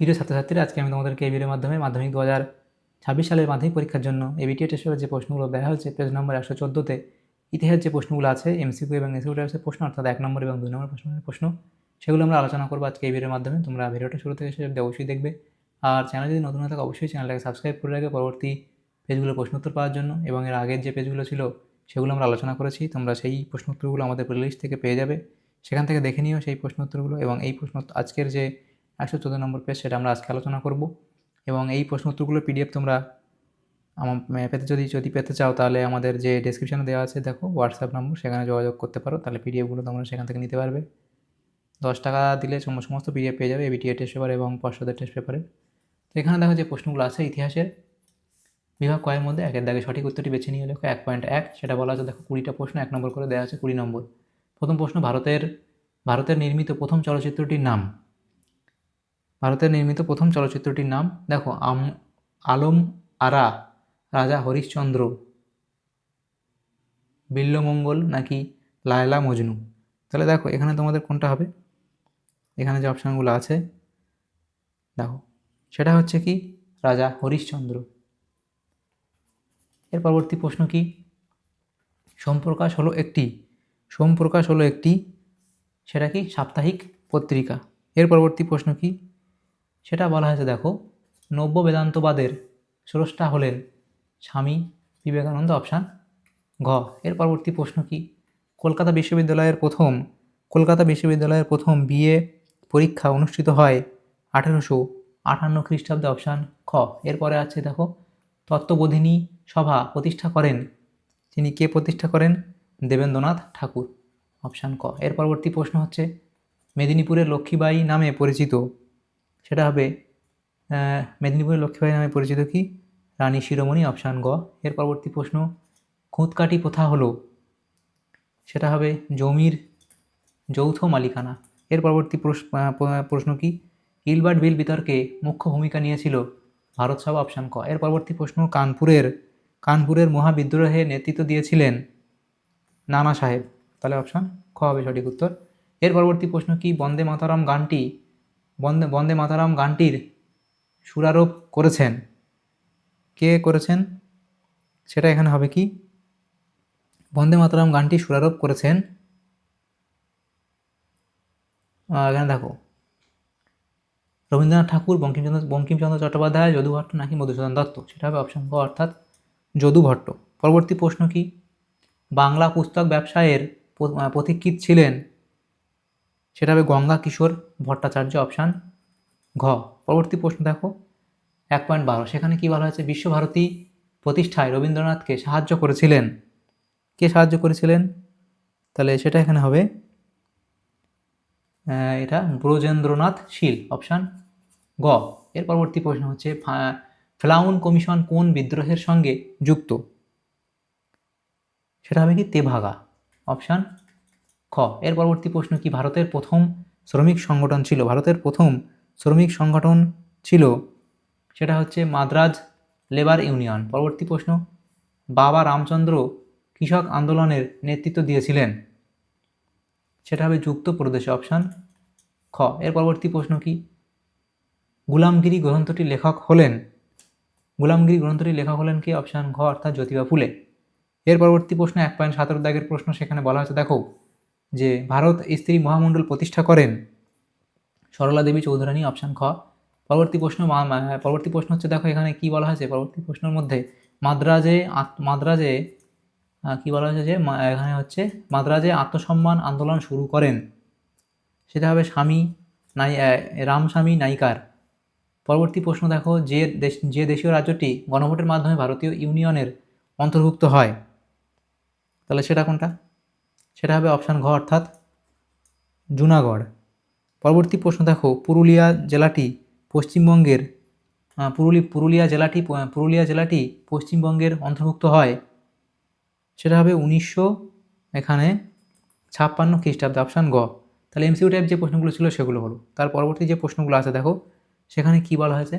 প্রিয় ছাত্রছাত্রীরা, আজকে আমি তোমাদেরকে এই ভিডিওর মাধ্যমে মাধ্যমিক দু হাজার ছাব্বিশ সালের মাধ্যমিক পরীক্ষার জন্য এবিটিএ টেস্টের যে প্রশ্নগুলো দেওয়া হয়েছে পেজ নম্বর একশো চোদ্দোতে, ইতিহাস যে প্রশ্নগুলো আছে এমসিকিউ এবং এসিকিউ টাইপসের প্রশ্ন, অর্থাৎ এক নম্বর এবং দুই নম্বর প্রশ্নের প্রশ্ন, সেগুলো আমরা আলোচনা করব আজকে এই ভিডিওর মাধ্যমে। তোমরা ভিডিওটা শুরু থেকে শেষ অবশ্যই দেখবে। আর চ্যানেল যদি নতুন থাকে, অবশ্যই চ্যানেলটাকে সাবস্ক্রাইব করে রাখবে পরবর্তী পেজগুলো প্রশ্নোত্তর পাওয়ার জন্য। এবং এর আগের যে পেজগুলো ছিল, সেগুলো আমরা আলোচনা করেছি। তোমরা সেই প্রশ্নোত্তরগুলো আমাদের প্লেলিস্ট থেকে পেয়ে যাবে। সেখান থেকে দেখে নিও সেই প্রশ্নোত্তরগুলো। এবং এই প্রশ্ন, আজকের যে একশো চোদ্দ নম্বর পেজ সেটা আমরা আজকে আলোচনা করব। এবং এই প্রশ্ন উত্তরগুলো পিডিএফ তোমরা আমার পেতে যদি যদি পেতে চাও, তাহলে আমাদের যে ডেসক্রিপশানে দেওয়া আছে, দেখো হোয়াটসঅ্যাপ নম্বর সেখানে যোগাযোগ করতে পারো। তাহলে পিডিএফগুলো তোমরা সেখান থেকে নিতে পারবে। দশ টাকা দিলে সম- সমস্ত পিডিএফ পেয়ে যাবে এবিটিএ টেস্ট পেপার এবং পর্ষদের টেস্ট পেপারে তো এখানে দেখো যে প্রশ্নগুলো আছে ইতিহাসের। বিভাগ কয়ের মধ্যে একের দাগে সঠিক উত্তরটি বেছে নিয়ে লেখো। এক পয়েন্ট এক, সেটা বলা আছে, দেখো, কুড়িটা প্রশ্ন, এক নম্বর করে দেওয়া আছে, কুড়ি নম্বর। প্রথম প্রশ্ন, ভারতের ভারতের নির্মিত প্রথম চলচ্চিত্রটির নাম। ভারতের নির্মিত প্রথম চলচ্চিত্রটির নাম, দেখো, আম, আলম আরা, রাজা হরিশ্চন্দ্র, বিল্লমঙ্গল নাকি লায়লা মজনু। তাহলে দেখো, এখানে তোমাদের কোনটা হবে? এখানে যে অপশানগুলো আছে, দেখো, সেটা হচ্ছে কি? রাজা হরিশ্চন্দ্র। এর পরবর্তী প্রশ্ন কি? সোমপ্রকাশ হলো একটি, সোমপ্রকাশ হলো একটি, সেটা কি? সাপ্তাহিক পত্রিকা। এর পরবর্তী প্রশ্ন কি? সেটা বলা হয়েছে, দেখো, নব্য বেদান্তবাদের স্রষ্টা হলেন স্বামী বিবেকানন্দ, অপশান ঘ। এর পরবর্তী প্রশ্ন কি? কলকাতা বিশ্ববিদ্যালয়ের প্রথম, কলকাতা বিশ্ববিদ্যালয়ের প্রথম বিএ পরীক্ষা অনুষ্ঠিত হয় আঠেরোশো আটান্ন খ্রিস্টাব্দে, অপশান খ। এরপরে আছে, দেখো, তত্ত্ববোধিনী সভা প্রতিষ্ঠা করেন। তিনি কে প্রতিষ্ঠা করেন? দেবেন্দ্রনাথ ঠাকুর, অপশান ক। এর পরবর্তী প্রশ্ন হচ্ছে, মেদিনীপুরের লক্ষ্মীবাই নামে পরিচিত সেটা হবে মেদিনীপুরের লক্ষ্মীবাই নামে পরিচিত কি? রানী শিরোমণি, অপশান গ। এর পরবর্তী প্রশ্ন খুঁতকাটি প্রথা হলো? সেটা হবে জমির যৌথ মালিকানা। এর পরবর্তী প্রশ্ন কি? গিলবার্ট বিল বিতর্কে মুখ্য ভূমিকা নিয়েছিল ভারত সভা, অপশান ক। এর পরবর্তী প্রশ্ন, কানপুরের কানপুরের মহাবিদ্রোহে নেতৃত্ব দিয়েছিলেন নানা সাহেব। তাহলে অপশান খ হবে সঠিক উত্তর। এর পরবর্তী প্রশ্ন কি? বন্দে মাতারাম গানটি বন্দে বন্দে মাতারাম গানটির সুরারোপ করেছেন। কে করেছেন? সেটা এখানে হবে কি? বন্দে মাতারাম গানটি সুরারোপ করেছেন এখানে দেখো। রবীন্দ্রনাথ ঠাকুর বঙ্কিমচন্দ্র বঙ্কিমচন্দ্র চট্টোপাধ্যায় যদু ভট্ট নাকি মধুসূদন দত্ত? সেটা হবে অপশন অর্থাৎ যদু ভট্ট। পরবর্তী প্রশ্ন কি? বাংলা পুস্তক ব্যবসায়ের প- আহ, পথিকৃৎ ছিলেন সেটা হবে গঙ্গা কিশোর ভট্টাচার্য অপশান ঘ। পরবর্তী প্রশ্ন দেখো, এক পয়েন্ট বারো। সেখানে কী বলা হয়েছে? বিশ্বভারতী প্রতিষ্ঠায় রবীন্দ্রনাথকে সাহায্য করেছিলেন। কে সাহায্য করেছিলেন? তাহলে সেটা এখানে হবে এটা ব্রজেন্দ্রনাথ শীল অপশান গ। এর পরবর্তী প্রশ্ন হচ্ছে ফ্লাউন কমিশন কোন বিদ্রোহের সঙ্গে যুক্ত? সেটা হবে কি? তেভাগা অপশান খ। এর পরবর্তী প্রশ্ন কি? ভারতের প্রথম শ্রমিক সংগঠন ছিল। ভারতের প্রথম শ্রমিক সংগঠন ছিল সেটা হচ্ছে মাদ্রাজ লেবার ইউনিয়ন। পরবর্তী প্রশ্ন, বাবা রামচন্দ্র কৃষক আন্দোলনের নেতৃত্ব দিয়েছিলেন। সেটা হবে যুক্ত প্রদেশে অপশান খ। এর পরবর্তী প্রশ্ন কি? গুলামগিরি গ্রন্থটির লেখক হলেন। গুলামগিরি গ্রন্থটির লেখক হলেন কি? অপশান ঘ, অর্থাৎ জ্যোতিবা ফুলে। এর পরবর্তী প্রশ্ন, এক পয়েন্ট সতেরো দাগের প্রশ্ন, সেখানে বলা হয়েছে, দেখো যে ভারত স্ত্রী মহামণ্ডল প্রতিষ্ঠা করেন। সরলা দেবী চৌধুরানী অপশান খ। পরবর্তী প্রশ্ন মা- পরবর্তী প্রশ্ন হচ্ছে, দেখো এখানে কি বলা হয়েছে? পরবর্তী প্রশ্নের মধ্যে মাদ্রাজে মাদ্রাজে কি বলা হয়েছে যে এখানে হচ্ছে মাদ্রাজে আত্মসম্মান আন্দোলন শুরু করেন। সেটা হবে স্বামী নাই রামস্বামী নায়িকার পরবর্তী প্রশ্ন দেখো, যে দেশ, যে দেশীয় রাজ্যটি গণভোটের মাধ্যমে ভারতীয় ইউনিয়নের অন্তর্ভুক্ত হয়, তাহলে সেটা কোনটা? সেটা হবে অপশান ঘ অর্থাৎ জুনাগড়। পরবর্তী প্রশ্ন দেখো, পুরুলিয়া জেলাটি পশ্চিমবঙ্গের পুরুলি, পুরুলিয়া জেলাটি পুরুলিয়া জেলাটি পশ্চিমবঙ্গের অন্তর্ভুক্ত হয়। সেটা হবে উনিশশো এখানে ছাপ্পান্ন খ্রিস্টাব্দে, অপশান গ তাহলে এমসিউ টাইপ যে প্রশ্নগুলো ছিল সেগুলো হলো তার পরবর্তী যে প্রশ্নগুলো আছে দেখো, সেখানে কি বলা হয়েছে?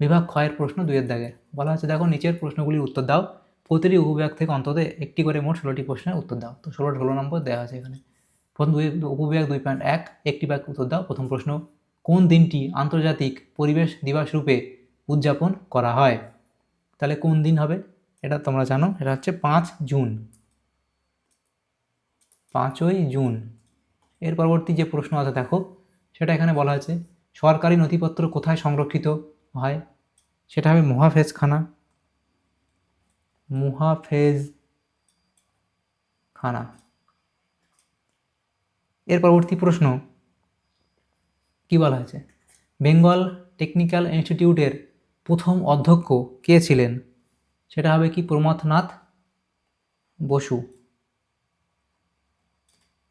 বিভাগ ক্ষয়ের প্রশ্ন দুইয়ের দাগে। বলা হয়েছে দেখো, নিচের প্রশ্নগুলির উত্তর দাও। প্রতিটি উপবিভাগ থেকে অন্তত একটি করে মোট ষোলোটি প্রশ্নের উত্তর দাও। তো ষোলো ষোলো নম্বর দেওয়া আছে এখানে। প্রথম দুই, উপবিভাগ দুই পয়েন্ট এক, একটি বাক্য উত্তর দাও। প্রথম প্রশ্ন, কোন দিনটি আন্তর্জাতিক পরিবেশ দিবস রূপে উদযাপন করা হয়? তাহলে কোন দিন হবে? এটা তোমরা জানো, এটা হচ্ছে পাঁচ জুন। পাঁচই জুন। এর পরবর্তী যে প্রশ্ন আছে, দেখো, সেটা এখানে বলা আছে সরকারি নথিপত্র কোথায় সংরক্ষিত হয়? সেটা হবে মহাফেজখানা। মুহাফেজ খানা। এর পরবর্তী প্রশ্ন, কি বলা হয়েছে? বেঙ্গল টেকনিক্যাল ইনস্টিটিউটের প্রথম অধ্যক্ষ কে ছিলেন? সেটা হবে কি প্রমথনাথ বসু।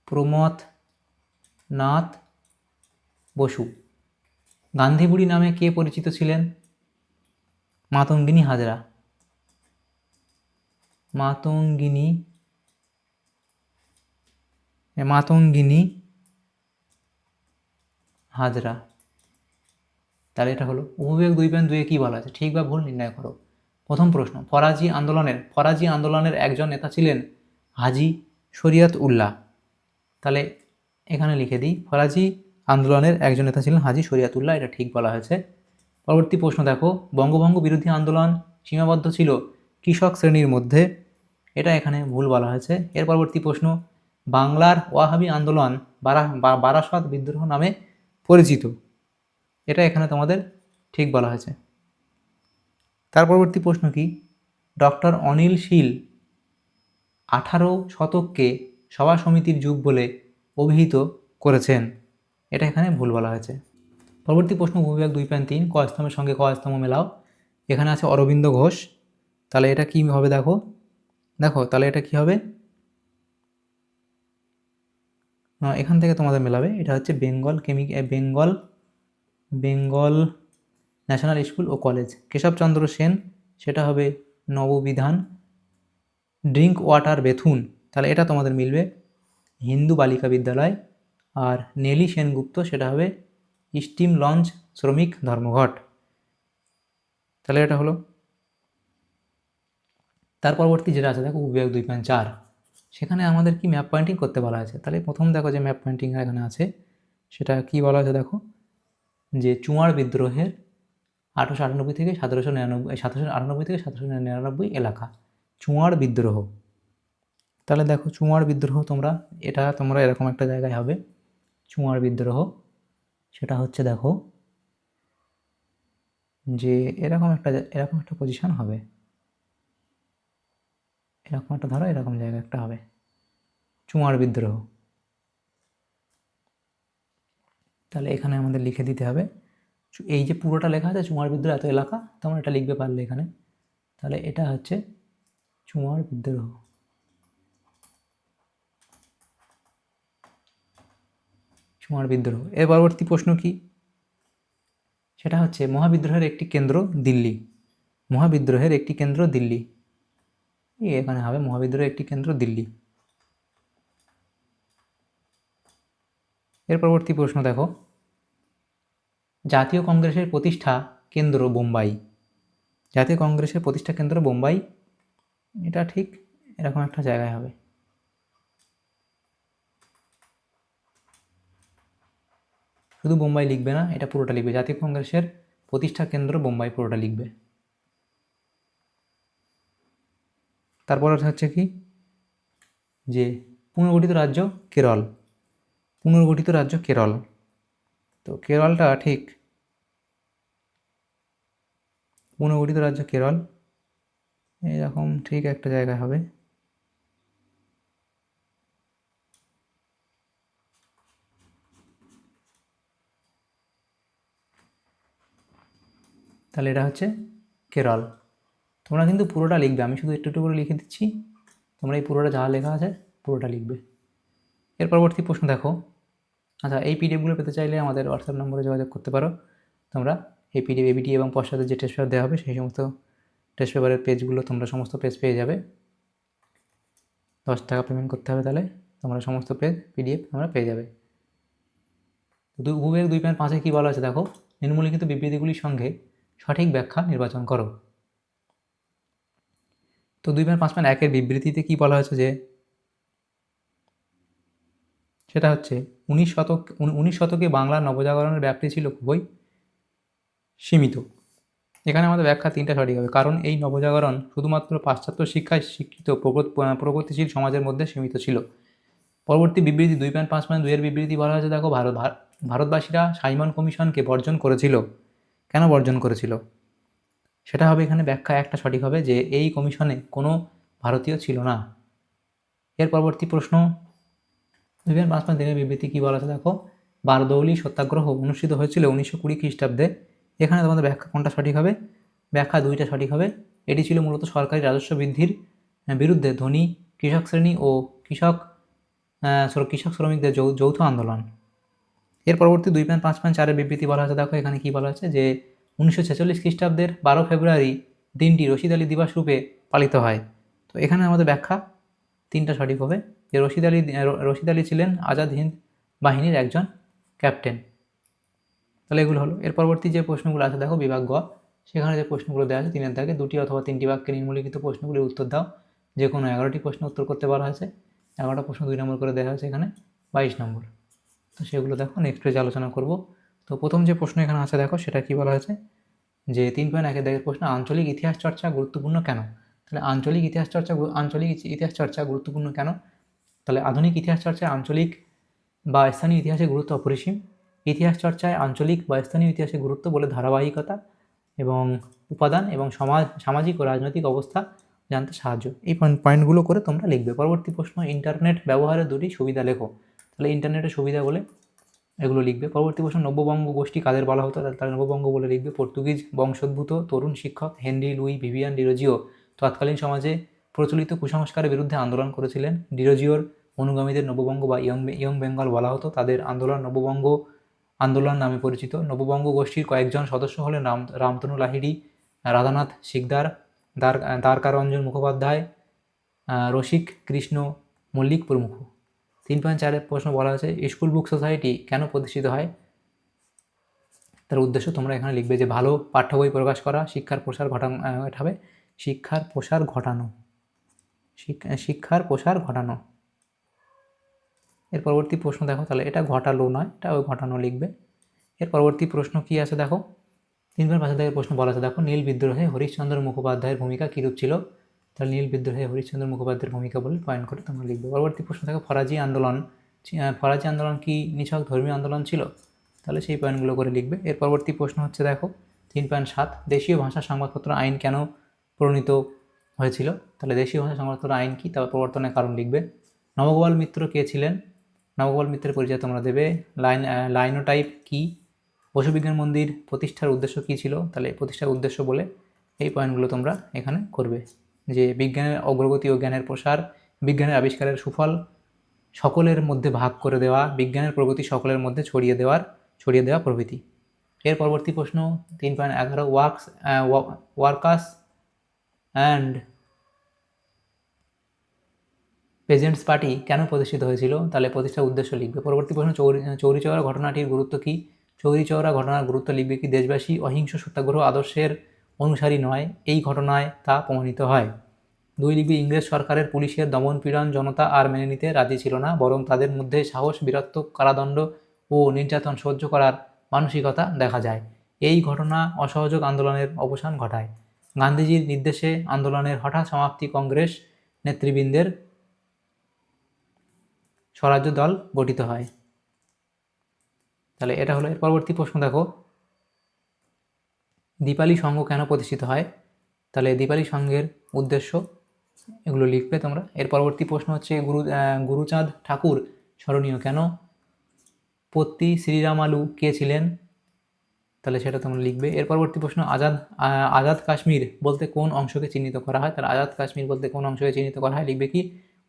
প্রমথ নাথ বসু। গান্ধীবুড়ি নামে কে পরিচিত ছিলেন? মাতঙ্গিনী হাজরা। মাতঙ্গিনী। মাতঙ্গিনী হাজরা। তাহলে এটা হলো উপবিভাগ দুই পয়েন্ট দুয়ে কী বলা আছে? ঠিক বা ভুল নির্ণয় করো। প্রথম প্রশ্ন, ফরাজি আন্দোলনের ফরাজি আন্দোলনের একজন নেতা ছিলেন হাজি শরিয়ত উল্লাহ। তাহলে এখানে লিখে দিই, ফরাজি আন্দোলনের একজন নেতা ছিলেন হাজি শরিয়াতুল্লাহ এটা ঠিক বলা হয়েছে। পরবর্তী প্রশ্ন দেখো, বঙ্গভঙ্গ বিরোধী আন্দোলন সীমাবদ্ধ ছিল কৃষক শ্রেণির মধ্যে। এটা এখানে ভুল বলা হয়েছে। এর পরবর্তী প্রশ্ন, বাংলার ওয়াহাবি আন্দোলন বারা বারাসত বিদ্রোহ নামে পরিচিত। এটা এখানে তোমাদের ঠিক বলা হয়েছে। তার পরবর্তী প্রশ্ন কি? ডক্টর অনিল শীল আঠারো শতককে সভা সমিতির যুগ বলে অভিহিত করেছেন। এটা এখানে ভুল বলা হয়েছে। পরবর্তী প্রশ্ন ভূবিভাগ দুই পয়েন্ট তিন, ক স্তম্ভের সঙ্গে ক স্তম্ভ মেলাও। এখানে আছে অরবিন্দ ঘোষ। তাহলে এটা কী হবে দেখো? দেখো, তাহলে এটা কি হবে? এখান থেকে তোমাদের মেলাবে। এটা হচ্ছে বেঙ্গল কেমিক বেঙ্গল বেঙ্গল ন্যাশনাল স্কুল ও কলেজ। কেশবচন্দ্র সেন, সেটা হবে নববিধান। ড্রিঙ্ক ওয়াটার বেথুন, তাহলে এটা তোমাদের মিলবে। হিন্দু বালিকা বিদ্যালয়। আর নেলি সেনগুপ্ত, সেটা হবে স্টিম লঞ্চ শ্রমিক ধর্মঘট। তাহলে এটা হলো। তার পরবর্তী যেটা আছে, দেখো বিভাগ দুই পয়েন্ট চার। সেখানে আমাদের কি ম্যাপ পয়েন্টিং করতে বলা আছে তাহলে প্রথম দেখো যে ম্যাপ পয়েন্টিং এখানে আছে, সেটা কি বলা আছে দেখো? যে চুয়ার বিদ্রোহের আঠারোশো আটানব্বই থেকে সতেরোশো নিরানব্বই সতেরোশো আটানব্বই থেকে সতেরোশো নিরানব্বই এলাকা, চুয়ার বিদ্রোহ। তাহলে দেখো চুয়ার বিদ্রোহ তোমরা, এটা তোমরা এরকম একটা জায়গায় হবে, চুয়ার বিদ্রোহ। সেটা হচ্ছে দেখো যে এরকম একটা এরকম একটা পজিশন হবে। এরকম একটা ধরো, এরকম জায়গা একটা হবে। চুমার বিদ্রোহ। তাহলে এখানে আমাদের লিখে দিতে হবে এই যে পুরোটা লেখা আছে, চুমার বিদ্রোহ এত এলাকা, তোমরা এটা লিখবে পারলে এখানে। তাহলে এটা হচ্ছে চুয়ার বিদ্রোহ। চুয়ার বিদ্রোহ। এর পরবর্তী প্রশ্ন কি? সেটা হচ্ছে, মহাবিদ্রোহের একটি কেন্দ্র দিল্লি। মহাবিদ্রোহের একটি কেন্দ্র দিল্লি। এখানে হবে মহাবিদ্রোহের একটি কেন্দ্র দিল্লি। এর পরবর্তী প্রশ্ন দেখো। জাতীয় কংগ্রেসের প্রতিষ্ঠা কেন্দ্র বোম্বাই। জাতীয় কংগ্রেসের প্রতিষ্ঠা কেন্দ্র বোম্বাই, এটা ঠিক এরকম একটা জায়গায় হবে। শুধু বোম্বাই লিখবে না, এটা পুরোটা লিখবে। জাতীয় কংগ্রেসের প্রতিষ্ঠা কেন্দ্র বোম্বাই পুরোটা লিখবে। তারপর হচ্ছে কি? যে পুনর্গঠিত রাজ্য কেরল। পুনর্গঠিত রাজ্য কেরল। তো কেরলটা ঠিক পুনর্গঠিত রাজ্য কেরল। এরকম ঠিক একটা জায়গায় হবে। তাহলে এটা হচ্ছে কেরল। তোমরা কিন্তু পুরোটা লিখবে। আমি শুধু একটু একটু করে লিখে দিচ্ছি। তোমরা এই পুরোটা যা লেখা আছে, পুরোটা লিখবে। এর পরবর্তী প্রশ্ন দেখো। আচ্ছা এই পিডিএফগুলো পেতে চাইলে আমাদের হোয়াটসঅ্যাপ নম্বরে যোগাযোগ করতে পারো। তোমরা এই পিডিএফ এবিটি এবং পশ্চাতে যে টেস্ট পেপার দেওয়া হবে, সেই সমস্ত টেস্ট পেপারের পেজগুলো তোমরা সমস্ত পেজ পেয়ে যাবে। দশ টাকা পেমেন্ট করতে হবে তাহলে। তোমরা সমস্ত পেজ পিডিএফ তোমরা পেয়ে যাবে। দুই উপবিভাগ দুই পয়েন্ট পাঁচে কী বলা আছে দেখো? নিম্নলিখিত বিবৃতিগুলির সঙ্গে সঠিক ব্যাখ্যা নির্বাচন করো। তো দুই পয়েন্ট পাঁচ পয়েন্ট একের বিবৃতিতে কী বলা হয়েছে যে সেটা হচ্ছে উনিশ শতক উনিশ শতকে বাংলার নবজাগরণের ব্যাপ্তি ছিল খুবই সীমিত। এখানে আমাদের ব্যাখ্যা তিনটা সঠিক হবে। কারণ এই নবজাগরণ শুধুমাত্র পাশ্চাত্য শিক্ষায় শিক্ষিত, প্রগত- প্রগতিশীল সমাজের মধ্যে সীমিত ছিল। পরবর্তী বিবৃতি দুই পয়েন্ট পাঁচ পয়েন্ট দুইয়ের বিবৃতি বলা হয়েছে, দেখো ভারত, ভারতবাসীরা সাইমন কমিশনকে বর্জন করেছিল। কেন বর্জন করেছিল? সেটা হবে এখানে ব্যাখ্যা একটা সঠিক হবে যে এই কমিশনে কোনো ভারতীয় ছিল না। এর পরবর্তী প্রশ্ন দুই পয়েন্ট পাঁচ পয়েন্ট তিনের বিবৃতি কী বলা আছে? দেখো, বারদৌলি সত্যাগ্রহ অনুষ্ঠিত হয়েছিল উনিশশো কুড়ি খ্রিস্টাব্দে। এখানে তোমাদের ব্যাখ্যা কোনটা সঠিক হবে? ব্যাখ্যা দুইটা সঠিক হবে। এটি ছিল মূলত সরকারি রাজস্ব বৃদ্ধির বিরুদ্ধে ধনী কৃষক শ্রেণি ও কৃষক কৃষক শ্রমিকদের যৌথ আন্দোলন। এর পরবর্তী দুই পয়েন্ট পাঁচ পয়েন্ট চারের বিবৃতি বলা হয়েছে দেখো, এখানে কী বলা হয়েছে যে উনিশশো ছেচল্লিশ খ্রিস্টাব্দের বারো ফেব্রুয়ারি দিনটি রশিদ আলী দিবস রূপে পালিত হয়। তো এখানে আমাদের ব্যাখ্যা তিনটা সঠিক হবে। যে রশিদ আলী রশিদ আলী ছিলেন আজাদ হিন্দ বাহিনীর একজন ক্যাপ্টেন। তাহলে এগুলো হলো। এর পরবর্তী যে প্রশ্নগুলো আছে, দেখো বিভাগ গ। সেখানে যে প্রশ্নগুলো দেওয়া আছে, তিনের দাগে দুটি অথবা তিনটি বাক্যে নিম্নলিখিত প্রশ্নগুলির উত্তর দাও। যে কোনো এগারোটি প্রশ্ন উত্তর করতে বলা হয়েছে। এগারোটা প্রশ্ন দুই নম্বর করে দেওয়া হয়েছে এখানে, বাইশ নম্বর। তো সেগুলো দেখো নেক্সট পেজে আলোচনা করব। তো প্রথম যে প্রশ্ন এখানে আছে, দেখো সেটা কি বলা হয়েছে? যে তিন পয়েন্ট একের দাগের প্রশ্ন, আঞ্চলিক ইতিহাস চর্চা গুরুত্বপূর্ণ কেন? তাহলে আঞ্চলিক ইতিহাস চর্চা আঞ্চলিক ইতি- ইতিহাস চর্চা গুরুত্বপূর্ণ কেন? তাহলে আধুনিক ইতিহাস চর্চায় আঞ্চলিক বা স্থানীয় ইতিহাসের গুরুত্ব অপরিসীম। ইতিহাস চর্চায় আঞ্চলিক বা স্থানীয় ইতিহাসের গুরুত্ব বলে ধারাবাহিকতা এবং উপাদান এবং সমাজ, সামাজিক ও রাজনৈতিক অবস্থা জানতে সাহায্য। এই পয়েন্ট পয়েন্টগুলো করে তোমরা লিখবে। পরবর্তী প্রশ্ন, ইন্টারনেট ব্যবহারের দুটি সুবিধা লেখো। তাহলে ইন্টারনেটের সুবিধা বলে এগুলো লিখবে। পরবর্তী প্রশ্ন, নব্যবঙ্গ গোষ্ঠী কাদের বলা হতো? তারা নব্যবঙ্গ বলে লিখবে। পর্তুগিজ বংশোদ্ভূত, তরুণ শিক্ষক হেনরি লুই ভিভিয়ান ডিরোজিও তৎকালীন সমাজে প্রচলিত কুসংস্কারের বিরুদ্ধে আন্দোলন করেছিলেন। ডিরোজিওর অনুগামীদের নববঙ্গ বা ইয়ং ইয়ং বেঙ্গল বলা হতো। তাদের আন্দোলন নববঙ্গ আন্দোলন নামে পরিচিত। নববঙ্গ গোষ্ঠীর কয়েকজন সদস্য হলেন রাম রামতনু লাহিড়ি, রাধানাথ শিকদার, দ্বার দ্বারকারঞ্জন মুখোপাধ্যায় রসিক কৃষ্ণ মল্লিক প্রমুখ। তিন পয়েন্ট চারের প্রশ্ন বলা আছে স্কুল বুক সোসাইটি কেন প্রতিষ্ঠিত হয়? তার উদ্দেশ্য তোমরা এখানে লিখবে যে, ভালো পাঠ্য বই প্রকাশ করা, শিক্ষার প্রসার ঘটানো হবে শিক্ষার প্রসার ঘটানো। শিক- শিক্ষার প্রসার ঘটানো। এর পরবর্তী প্রশ্ন দেখো, তাহলে এটা ঘটালো নয়, এটা ওই ঘটানো লিখবে। এর পরবর্তী প্রশ্ন কি আছে দেখো? তিন পয়েন্ট পাঁচের দাগের প্রশ্ন বলা আছে। দেখো, নীল বিদ্রোহে হরিশ্চন্দ্র মুখোপাধ্যায়ের ভূমিকা কীরূপ ছিল? তাহলে নীল বিদ্রোহে হরিশ্চন্দ্র মুখোপাধ্যায়ের ভূমিকা বলে পয়েন্ট করে তোমরা লিখবে। পরবর্তী প্রশ্ন দেখো ফরাজি আন্দোলন ফরাজি আন্দোলন কি নিছক ধর্মীয় আন্দোলন ছিল? তাহলে সেই পয়েন্টগুলো করে লিখবে। এর পরবর্তী প্রশ্ন হচ্ছে, দেখো, তিন পয়েন্ট সাত, দেশীয় ভাষা সংবাদপত্র আইন কেন প্রণীত হয়েছিল? তাহলে দেশীয় ভাষা সংবাদপত্র আইন কি? তার প্রবর্তনের কারণ লিখবে, নবগোপাল মিত্র কে ছিলেন? নবগোপাল মিত্রের পরিচয় তোমরা দেবে। লাইন লাইনোটাইপ কি? পশুবিজ্ঞান মন্দির প্রতিষ্ঠার উদ্দেশ্য কী ছিল? তাহলে প্রতিষ্ঠার উদ্দেশ্য বলে এই পয়েন্টগুলো তোমরা এখানে করবে। যে বিজ্ঞানের অগ্রগতি ও জ্ঞানের প্রসার, বিজ্ঞানের আবিষ্কারের সুফল, সকলের মধ্যে ভাগ করে দেওয়া, বিজ্ঞানের প্রগতি সকলের মধ্যে ছড়িয়ে দেওয়ার, ছড়িয়ে দেওয়া প্রভৃতি। এর পরবর্তী প্রশ্ন, তিন পয়েন্ট এগারো works workers and peasants party কেন প্রতিষ্ঠিত হয়েছিল? তাহলে প্রতিষ্ঠার উদ্দেশ্য লিখবে। পরবর্তী প্রশ্ন, চৌরি চৌরি চৌরা ঘটনাটির গুরুত্ব কী? চৌরি চৌরা ঘটনার গুরুত্ব লিখবে কি? দেশবাসী অহিংস সত্যাগ্রহ আদর্শের অনুসারী নয়, এই ঘটনায় তা প্রমাণিত হয়। দুই লিখবে ইংরেজ সরকারের পুলিশের দমন পীড়ন জনতা আর মেনে নিতে রাজি ছিল না, বরং তাদের মধ্যে সাহস, বীরত্ব, কারাদণ্ড ও নির্যাতন সহ্য করার মানসিকতা দেখা যায়। এই ঘটনা অসহযোগ আন্দোলনের অবসান ঘটায়। গান্ধীজির নির্দেশে আন্দোলনের হঠাৎ সমাপ্তি কংগ্রেস নেতৃবৃন্দের স্বরাজ্য দল গঠিত হয়। তাহলে এটা হলো এর পরবর্তী প্রশ্ন, দেখো। দীপালি সংঘ কেন প্রতিষ্ঠিত হয়? তাহলে দীপালি সংঘের উদ্দেশ্য এগুলো লিখবে তোমরা। এর পরবর্তী প্রশ্ন হচ্ছে, গুরু গুরুচাঁদ ঠাকুর স্মরণীয় কেন? পত্তি শ্রীরামালু কে ছিলেন? তাহলে সেটা তোমরা লিখবে। এর পরবর্তী প্রশ্ন, আজাদ আজাদ কাশ্মীর বলতে কোন অংশকে চিহ্নিত করা হয়? তাহলে আজাদ কাশ্মীর বলতে কোন অংশকে চিহ্নিত করা হয়? লিখবে কি,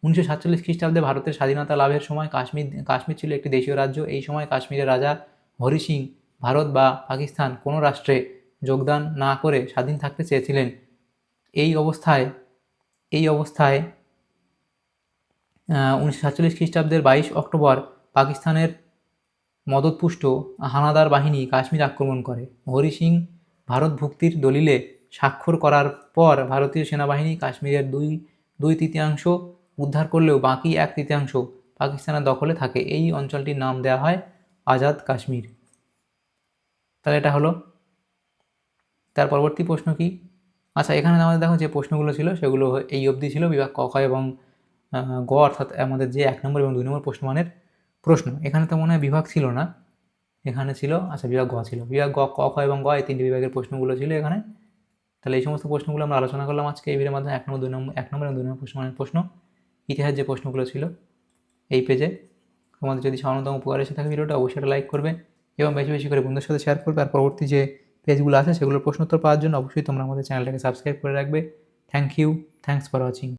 উনিশশো সাতচল্লিশ খ্রিস্টাব্দে ভারতের স্বাধীনতা লাভের সময় কাশ্মীর কাশ্মীর ছিল একটি দেশীয় রাজ্য। এই সময় কাশ্মীরের রাজা হরি সিং ভারত বা পাকিস্তান কোনো রাষ্ট্রে যোগদান না করে স্বাধীন থাকতে চেয়েছিলেন। এই অবস্থায় এই অবস্থায় উনিশশো সাতচল্লিশ খ্রিস্টাব্দের বাইশ অক্টোবর পাকিস্তানের মদতপুষ্ট হানাদার বাহিনী কাশ্মীর আক্রমণ করে। হরি সিং ভারত ভুক্তির দলিলে স্বাক্ষর করার পর ভারতীয় সেনাবাহিনী কাশ্মীরের দুই দুই তৃতীয়াংশ উদ্ধার করলেও বাকি এক তৃতীয়াংশ পাকিস্তানের দখলে থাকে। এই অঞ্চলটির নাম দেওয়া হয় আজাদ কাশ্মীর। তাহলে এটা হলো তার পরবর্তী প্রশ্ন কি? আচ্ছা এখানে আমাদের দেখো যে প্রশ্নগুলো ছিল, সেগুলো এই অবধি ছিল, বিভাগ ক এবং গ অর্থাৎ আমাদের যে এক নম্বর এবং দুই নম্বর প্রশ্নমানের প্রশ্ন। এখানে তো মনে হয় বিভাগ ছিল না। এখানে ছিল আচ্ছা বিভাগ গ ছিল। বিভাগ গ, ক, খ এবং গ এই তিনটি বিভাগের প্রশ্নগুলো ছিল এখানে। তাহলে এই সমস্ত প্রশ্নগুলো আমরা আলোচনা করলাম আজকে। এই মাধ্যমে এক নম্বর, দুই নম্বর, এক নম্বর এবং দুই নম্বর প্রশ্নমানের প্রশ্ন। ইতিহাস যে প্রশ্নগুলো ছিল এই পেজে। তোমাদের যদি সামান্যতম উপকার এসে থাকে ভিডিওটা, অবশ্যই লাইক করবে এবং বেশি বেশি করে বন্ধুর সাথে শেয়ার করবে। আর পরবর্তী যে পেজগুলো আছে, সেগুলোর প্রশ্নোত্তর পাওয়ার জন্য অবশ্যই তোমরা আমাদের চ্যানেলটাকে সাবস্ক্রাইব করে রাখবে। Thank you thanks for watching